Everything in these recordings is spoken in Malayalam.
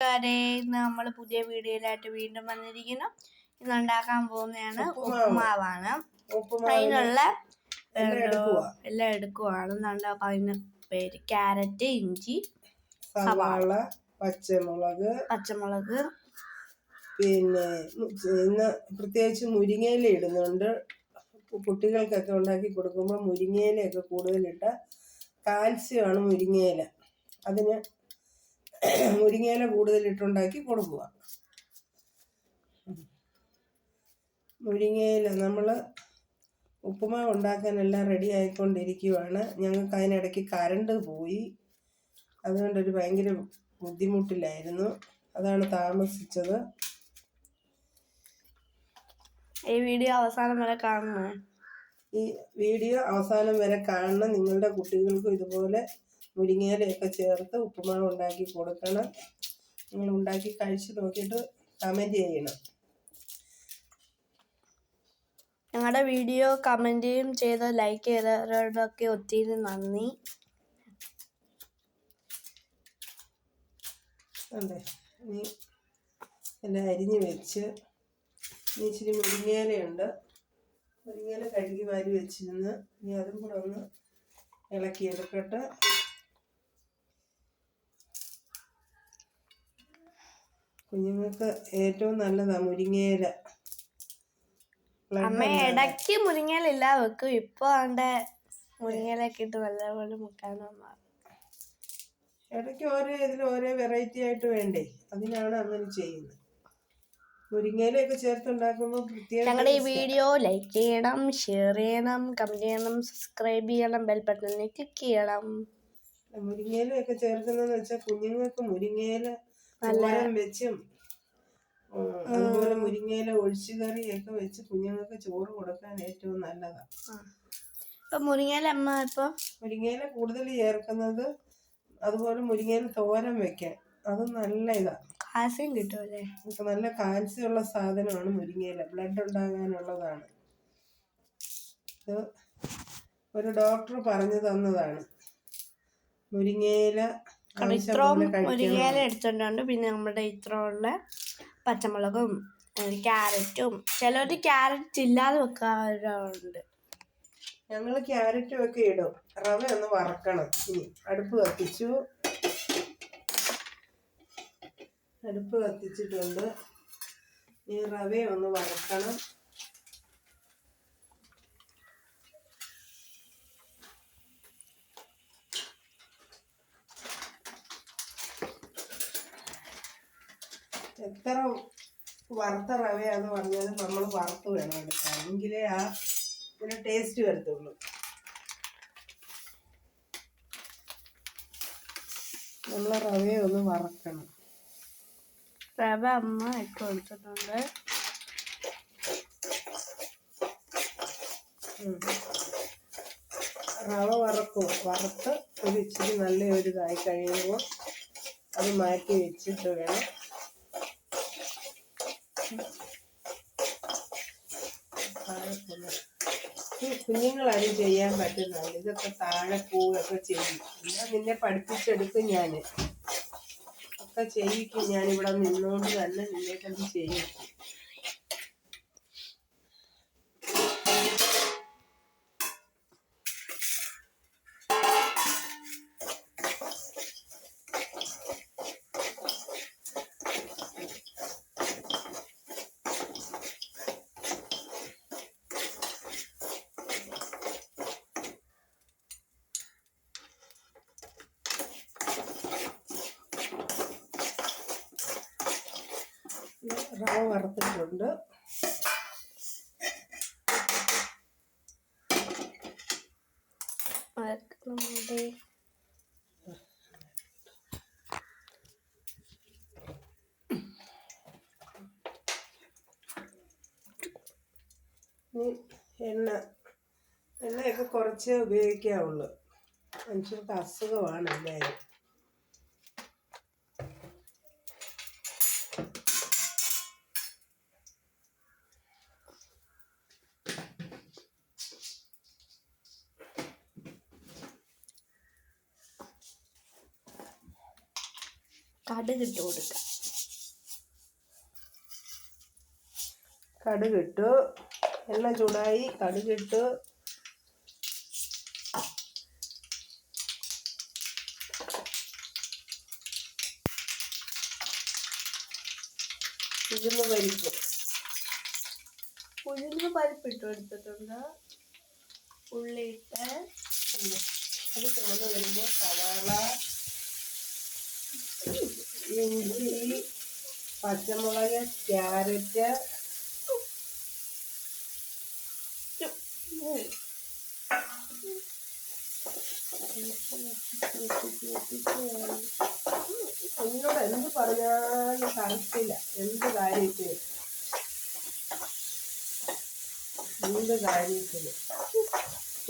ഇന്ന് നമ്മൾ പുതിയ വീഡിയോയിലായിട്ട് വീണ്ടും വന്നിരിക്കുന്നു. ഇന്ന് ഉണ്ടാക്കാൻ പോകുന്നതാണ് ഉപ്പുമാവാണ്. അതിനുള്ള എല്ലാം എടുക്കുവാണ്. ഉണ്ടാക്കാൻ അതിന് പേര് ക്യാരറ്റ് ഇഞ്ചി സവാള. പച്ചമുളക്. പച്ചമുളക്. പിന്നെ ഇന്ന് പ്രത്യേകിച്ച് മുരിങ്ങയില ഇടുന്നുണ്ട്. കുട്ടികൾക്കൊക്കെ ഉണ്ടാക്കി കൊടുക്കുമ്പോൾ മുരിങ്ങയിലയൊക്കെ കൂടുതലിട്ട കാൽസ്യമാണ് മുരിങ്ങയില. അതിന് മുരിങ്ങയില കൂടുതലിട്ടുണ്ടാക്കി കൊടുക്കുക മുരിങ്ങയില നമ്മൾ ഉപ്പുമാവ് ഉണ്ടാക്കാനെല്ലാം റെഡി ആയിക്കൊണ്ടിരിക്കുവാണ്. ഞങ്ങൾക്ക് അതിനിടയ്ക്ക് കരണ്ട് പോയി. അതുകൊണ്ടൊരു ഭയങ്കര ബുദ്ധിമുട്ടിലായിരുന്നു. അതാണ് താമസിച്ചത്. ഈ വീഡിയോ അവസാനം വരെ കാണണം? ഈ വീഡിയോ അവസാനം വരെ കാണണം. നിങ്ങളുടെ കുട്ടികൾക്കും ഇതുപോലെ മുരിങ്ങയിലയൊക്കെ ചേർത്ത് ഉപ്പുമാവ് ഉണ്ടാക്കി കൊടുക്കണം. നിങ്ങൾ ഉണ്ടാക്കി കഴിച്ച് നോക്കിയിട്ട് കമന്റ് ചെയ്യണം. ഞങ്ങളുടെ വീഡിയോ കമന്റും ചെയ്ത് ലൈക്ക് ചെയ്തവരോടൊക്കെ ഒത്തിരി നന്ദി. അതെ ഇനി എല്ലാം അരിഞ്ഞ് വെച്ച് ഇനി ഇച്ചിരി മുരിങ്ങയിലയുണ്ട് മുരിങ്ങയില കഴുകി വാരി വെച്ചിരുന്ന് ഇനി അതും കൂടെ ഒന്ന് ഇളക്കിയെടുക്കട്ടെ. കുഞ്ഞുങ്ങൾക്ക് ഏറ്റവും നല്ലതാണ് മുരിങ്ങയില. അമ്മ ഇടയ്ക്ക് മുരിങ്ങയില ഇല്ല വെക്കും. ഇപ്പൊ അവന്റെ മുരിങ്ങയിലൊക്കെ ഇട്ട് നല്ലപോലെ മുക്കാനാണ് ഇടയ്ക്ക് ഓരോ ഇതിൽ ഓരോ വെറൈറ്റി ആയിട്ട് വേണ്ടേ? അതിനാണ് അങ്ങനെ ചെയ്യുന്നത്. മുരിങ്ങയിലൊക്കെ ചേർത്തുണ്ടാക്കുമ്പോൾ പ്രത്യേക ഞങ്ങളുടെ ഈ വീഡിയോ ലൈക്ക് ചെയ്യണം ഷെയർ ചെയ്യണം കമന്റ് ചെയ്യണം സബ്സ്ക്രൈബ് ചെയ്യണം ബെൽ ബട്ടണിൽ ക്ലിക്ക് ചെയ്യണം. മുരിങ്ങയിലൊക്കെ ചേർക്കുന്നതെന്ന് വെച്ചാൽ കുഞ്ഞുങ്ങൾക്ക് മുരിങ്ങയില തോരൻ വെച്ചും അതുപോലെ മുരിങ്ങയില ഒഴിച്ചു കറിയൊക്കെ വെച്ച് കുഞ്ഞുങ്ങൾക്ക് ചോറ് കൊടുക്കാൻ ഏറ്റവും നല്ലതാണ് ഇപ്പൊ മുരിങ്ങയില അമ്മ ഇപ്പൊ? മുരിങ്ങയില കൂടുതൽ ചേർക്കുന്നത് അതുപോലെ മുരിങ്ങയില തോരൻ വെക്കാൻ. അത് നല്ല ഇതാണ് കാൽസ്യം കിട്ടുമല്ലേ ഇപ്പൊ നല്ല കാൽസ്യം ഉള്ള സാധനമാണ് മുരിങ്ങയില. ബ്ലഡ് ഉണ്ടാകാനുള്ളതാണ്. ഇത് ഒരു ഡോക്ടർ പറഞ്ഞു തന്നതാണ്. മുരിങ്ങയില ആവശ്യം ഇത്രയും ഒരു മുരിങ്ങയില എടുത്തിട്ടുണ്ട്. പിന്നെ നമ്മുടെ ഇത്രയുള്ള പച്ചമുളകും ക്യാരറ്റും. ചിലർ ക്യാരറ്റ് ഇല്ലാതെ വെക്കാറുണ്ട്. ഞങ്ങൾ ക്യാരറ്റും ഒക്കെ ഇടും. റവ ഒന്ന് വറക്കണം. ഇനി അടുപ്പ് കത്തിച്ചു. അടുപ്പ് കത്തിച്ചിട്ടുണ്ട്. ഈ റവയെ ഒന്ന് വറക്കണം. എത്ര വറുത്ത റവയാന്ന് പറഞ്ഞാലും നമ്മൾ വറുത്ത് വേണം എടുക്കാൻ. എങ്കിലേ ആ ഒരു ടേസ്റ്റ് വരത്തുള്ളൂ. നമ്മൾ റവയെ ഒന്ന് വറക്കണം. റവ അമ്മ ഇട്ട് കൊടുത്തിട്ടുണ്ട്. റവ വറക്കും. വറുത്ത് ഒരു ഇച്ചിരി നല്ല ഒരു ഇതായി കഴിയുമ്പോൾ അത് മാറ്റി വെച്ചിട്ട് വേണം താഴെക്കൊന്ന് ഈ കുഞ്ഞുങ്ങളാരും ചെയ്യാൻ പറ്റുന്നതാണ് ഇതൊക്കെ താഴെ പോവുകയൊക്കെ ചെയ്യും. ഞാൻ നിന്നെ പഠിപ്പിച്ചെടുക്കും ഞാൻ ഒക്കെ ചെയ്യിക്കും ഞാൻ ഇവിടെ നിന്നുകൊണ്ട് തന്നെ നിന്നെ കണ്ട് ചെയ്യും. റവ വറുത്തിട്ടുണ്ട്. നമ്മുടെ എണ്ണ എണ്ണയൊക്കെ കുറച്ചേ ഉപയോഗിക്കാവുള്ളൂ. മനുഷ്യർക്ക് അസുഖമാണ് എല്ലാവരും കടുകിട്ട് കൊടുക്കാം. കടുകിട്ടു എണ്ണ ചൂടായി കടുകിട്ടു ഉഴുന്ന് പരിപ്പ്. ഉഴുന്ന് പരിപ്പിട്ട് എടുത്തിട്ടുണ്ട് ഉള്ളിയിട്ട് അത് ചുമന്ന് വരുമ്പോൾ സവാള ഇഞ്ചി പച്ചമുളക് ക്യാരറ്റ്. എന്നോട് എന്ത് പറഞ്ഞാലും കറക്റ്റില്ല എന്ത് കാര്യത്തിൽ എന്ത് കാര്യത്തിൽ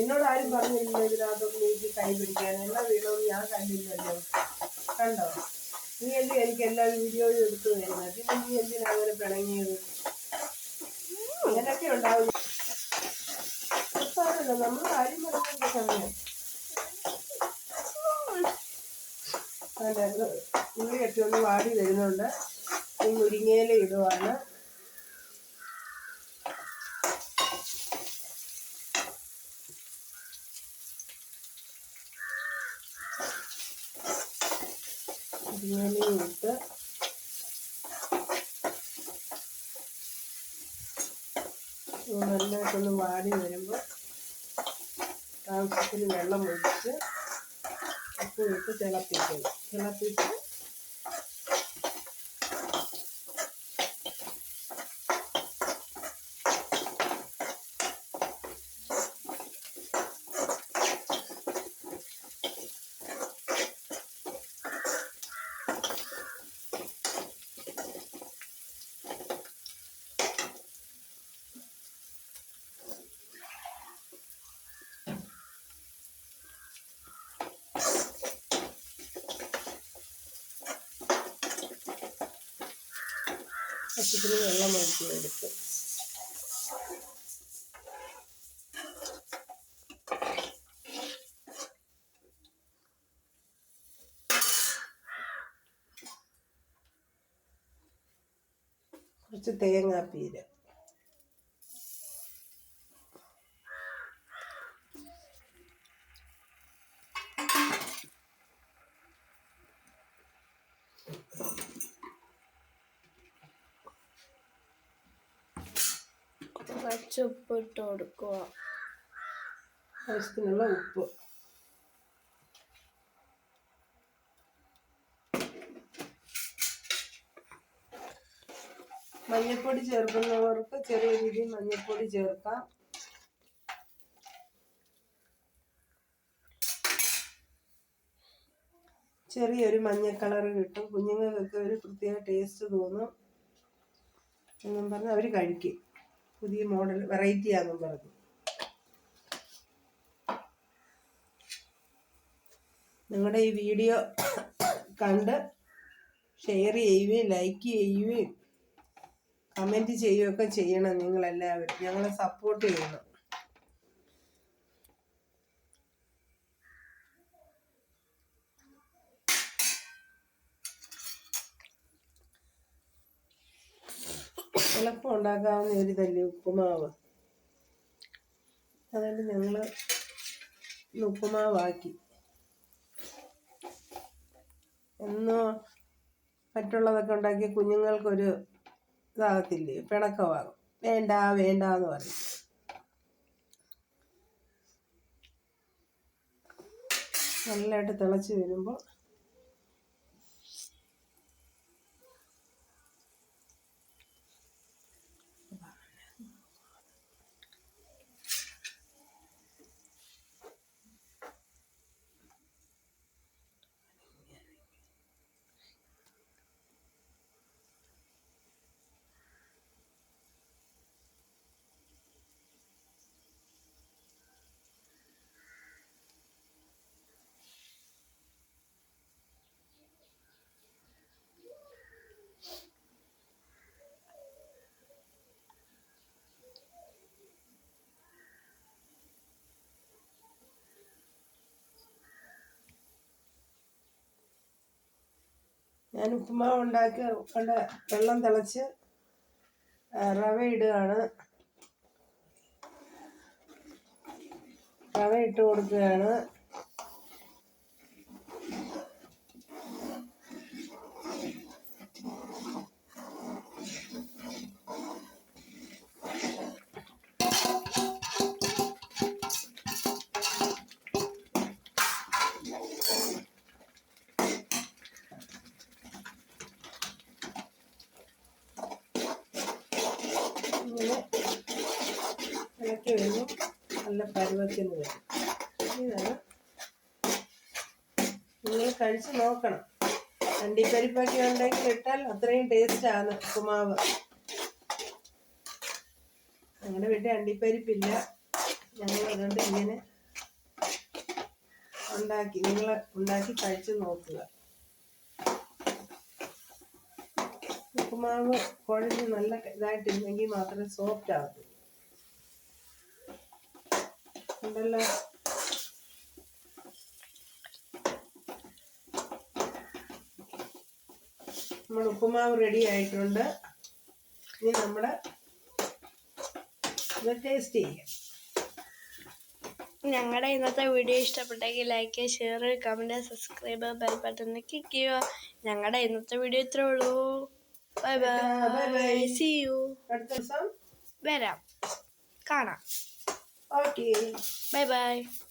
എന്നോട് ആരും പറഞ്ഞില്ല ഇതിനകത്തൊന്നും എനിക്ക് കൈ പിടിക്കാൻ? എന്നാ വീണോ ഞാൻ കണ്ടില്ലല്ലോ. കണ്ടോ? നീ എന്ത് എനിക്ക് എല്ലാ വീഡിയോയും എടുത്തു തരുന്നത്? പിന്നെ നീ എന്തിനാ അങ്ങനെ പിണങ്ങിയത്? അങ്ങനെയൊക്കെ ഉണ്ടാവും. സാരമില്ല നമ്മൾ കാര്യം പറഞ്ഞ സമയം. അല്ല ഉള്ളി കെട്ടി ഒന്ന് വാടി വരുന്നുണ്ട്. ഈ മുരിങ്ങയില ഇടുവാണ് മുരിങ്ങയിലയും ഇട്ട് ഇത് നല്ലതായിട്ടൊന്ന് വാടി വരുമ്പോൾ ആവശ്യത്തിന് വെള്ളം ഒഴിച്ച് ഉപ്പ് ഇട്ട് തിളപ്പിക്കണം. തിളപ്പിച്ച് ആവശ്യത്തിന് വെള്ളം ഒഴിച്ച് കൊടുക്കും കുറച്ച് തേങ്ങാപ്പീര് കുറച്ച് ഇട്ട് കൊടുക്കുക ആവശ്യത്തിനുള്ള ഉപ്പ്. മഞ്ഞൾപ്പൊടി ചേർക്കുന്നവർക്ക് ചെറിയ രീതിയിൽ മഞ്ഞൾപ്പൊടി ചേർക്കാം. ചെറിയൊരു മഞ്ഞ കളർ കിട്ടും. കുഞ്ഞുങ്ങൾക്കൊക്കെ ഒരു പ്രത്യേക ടേസ്റ്റ് തോന്നും. എന്നും പറഞ്ഞ് അവർ കഴിക്കും. പുതിയ മോഡൽ വെറൈറ്റി ആണെന്നും പറഞ്ഞു. നിങ്ങളുടെ ഈ വീഡിയോ കണ്ട് ഷെയർ ചെയ്യുകയും ലൈക്ക് ചെയ്യുകയും കമന്റ് ചെയ്യുകയൊക്കെ ചെയ്യണം നിങ്ങളെല്ലാവരും. ഞങ്ങളെ സപ്പോർട്ട് ചെയ്യണം. എളുപ്പം ഉണ്ടാക്കാവുന്ന ഒരു തല്ലി ഉപ്പുമാവ്? അതുകൊണ്ട് ഞങ്ങൾ ഉപ്പുമാവാക്കി. എന്നോ മറ്റുള്ളതൊക്കെ ഉണ്ടാക്കി കുഞ്ഞുങ്ങൾക്കൊരു ഇതാകത്തില്ലേ? പിണക്കമാകും. വേണ്ട വേണ്ട എന്ന് പറയും. നല്ലതായിട്ട് തിളച്ച് വരുമ്പോൾ ഞാൻ ഉപ്പുമാവ് ഉണ്ടാക്കി കൊണ്ട് വെള്ളം തിളച്ച് റവ ഇടുകയാണ്. റവ ഇട്ട് കൊടുക്കുകയാണ്. ഇങ്ങനെ ഇളക്കി വരുമ്പോൾ നല്ല പരുവത്തിന് വരും. ഇതാണ്. നിങ്ങൾ കഴിച്ച് നോക്കണം. അണ്ടിപ്പരിപ്പൊക്കെ ഉണ്ടെങ്കിൽ ഇട്ടാൽ അത്രയും ടേസ്റ്റാണ് ഉപ്പുമാവ്. ഞങ്ങളുടെ വീട്ടിൽ അണ്ടിപ്പരിപ്പില്ല. ഞങ്ങൾ അതുകൊണ്ട് ഇങ്ങനെ ഉണ്ടാക്കി നിങ്ങൾ ഉണ്ടാക്കി കഴിച്ച് നോക്കുക. ഉപ്പുമാവ് കുഴഞ്ഞ് നല്ല ഇതായിട്ടിരുന്നെങ്കിൽ മാത്രമേ സോഫ്റ്റ് ആവത്തുള്ളൂ ഉണ്ടല്ലോ? നമ്മൾ ഉപ്പുമാവ് റെഡി ആയിട്ടുണ്ട്. ഇനി നമ്മുടെ ഇത് ടേസ്റ്റ് ചെയ്യാം. ഞങ്ങളുടെ ഇന്നത്തെ വീഡിയോ ഇഷ്ടപ്പെട്ടെങ്കിൽ like share comment subscribe bell button click ചെയ്യുക ഞങ്ങളുടെ ഇന്നത്തെ വീഡിയോ ഇത്രേ ഉള്ളൂ. Bye bye Bye bye. See you അടുത്ത ദിവസം വരാം കാണാം ഓക്കെ ബൈ ബൈ